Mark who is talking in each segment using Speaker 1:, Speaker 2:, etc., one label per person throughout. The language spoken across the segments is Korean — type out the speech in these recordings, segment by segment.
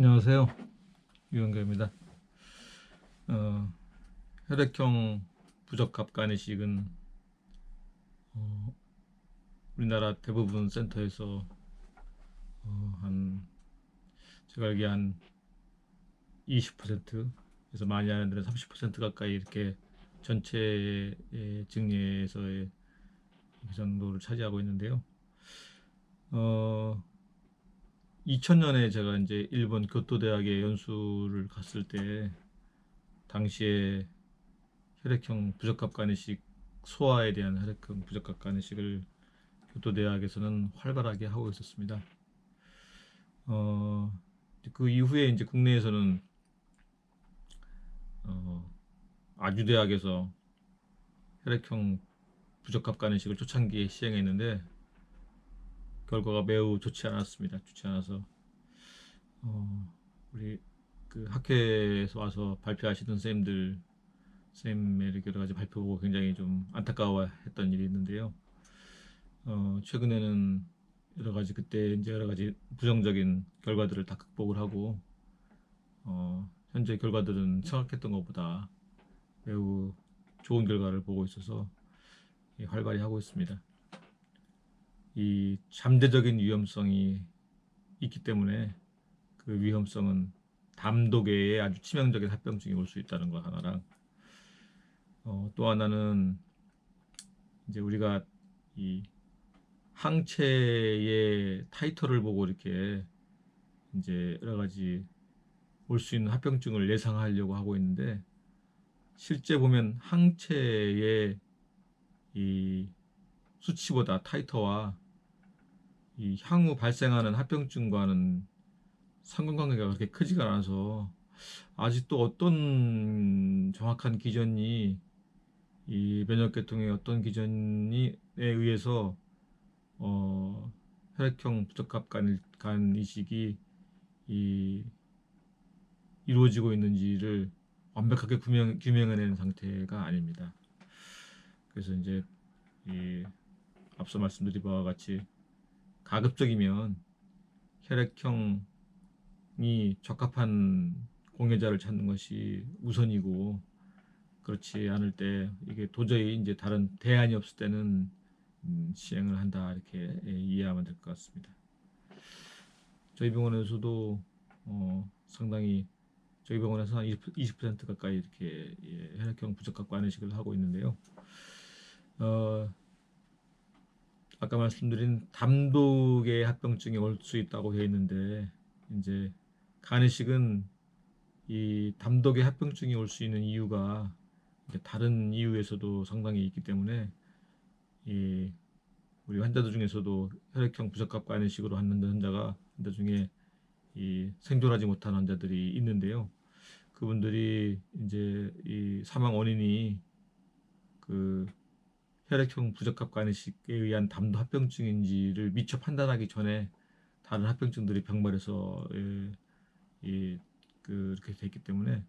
Speaker 1: 안녕하세요. 유영가입니다. 어, 혈액형 부적합 간이 식은 어, 우리나라 대부분 센터에서 어, 한 제가 알기에 한 20%에서 많이 하는 데는 30% 가까이 이렇게 전체 증례에서의 그 정도를 차지하고 있는데요. 어, 2000년에 제가 이제 일본 교토대학에 연수를 갔을 때 당시에 혈액형 부적합 간이식 소아에 대한 혈액형 부적합 간이식을 교토대학에서는 활발하게 하고 있었습니다. 어, 그 이후에 이제 국내에서는 어, 아주대학에서 혈액형 부적합 간이식을 초창기에 시행했는데 결과가 매우 좋지 않았습니다. 좋지 않아서 어, 우리 그 학회에서 와서 발표하시던 선생님들 선생님의 여러 가지 발표 보고 굉장히 좀 안타까워했던 일이 있는데요. 어, 최근에는 여러 가지 그때 이제 여러 가지 부정적인 결과들을 다 극복을 하고 어, 현재 결과들은 생각했던 것보다 매우 좋은 결과를 보고 있어서 예, 활발히 하고 있습니다. 이 잠재적인 위험성이 있기 때문에 그 위험성은 담독에 아주 치명적인 합병증이 올 수 있다는 거 하나랑 어, 또 하나는 이제 우리가 이 항체의 타이터를 보고 이렇게 이제 여러 가지 올 수 있는 합병증을 예상하려고 하고 있는데 실제 보면 항체의 이 수치보다 타이터와 이 향후 발생하는 합병증과는 상관관계가 그렇게 크지가 않아서 아직도 어떤 정확한 기전이 이 면역계통의 어떤 기전에 의해서 어, 혈액형 부적합 간, 간 이식이 이, 이루어지고 있는지를 완벽하게 규명, 규명해낸 상태가 아닙니다. 그래서 이제 이 앞서 말씀드린 바와 같이 가급적이면 혈액형이 적합한 공여자를 찾는 것이 우선이고 그렇지 않을 때 이게 도저히 이제 다른 대안이 없을 때는 음, 시행을 한다 이렇게 예, 이해하면 될 것 같습니다. 저희 병원에서도 어, 상당히 저희 병원에서 한 20% 가까이 이렇게 예, 혈액형 부적합 관의식을 하고 있는데요. 어, 아까 말씀드린 담독의 합병증이 올 수 있다고 되어 있는데 이제 간이식은 이 담독의 합병증이 올 수 있는 이유가 다른 이유에서도 상당히 있기 때문에 이 우리 환자들 중에서도 혈액형 부적합 간이식으로 하는 환자가 환자 중에 이 생존하지 못한 환자들이 있는데요. 그분들이 이제 이 사망 원인이 그 혈액형 부적합 간이식에 의한 담도 합병증인지를 미처 판단하기 전에 다른 합병증들이 병발해서 예, 예, 그렇게 됐기 때문에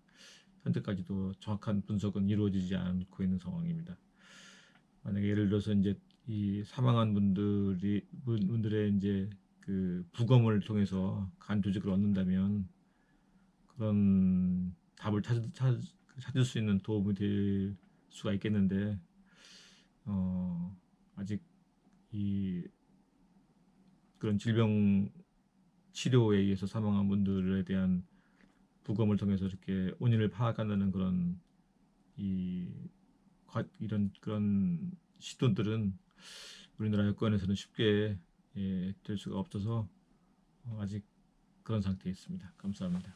Speaker 1: 현재까지도 정확한 분석은 이루어지지 않고 있는 상황입니다. 만약에 예를 들어서 이제 이 사망한 분들이 분들의 이제 그 부검을 통해서 간 조직을 얻는다면 그런 답을 찾, 찾, 찾을 수 있는 도움이 될 수가 있겠는데 어, 아직 이 그런 질병 치료에 의해서 사망한 분들에 대한 부검을 통해서 이렇게 원인을 파악한다는 그런 이 이런 그런 시도들은 우리나라 여권에서는 쉽게 예, 될 수가 없어서 어, 아직 그런 상태에 있습니다. 감사합니다.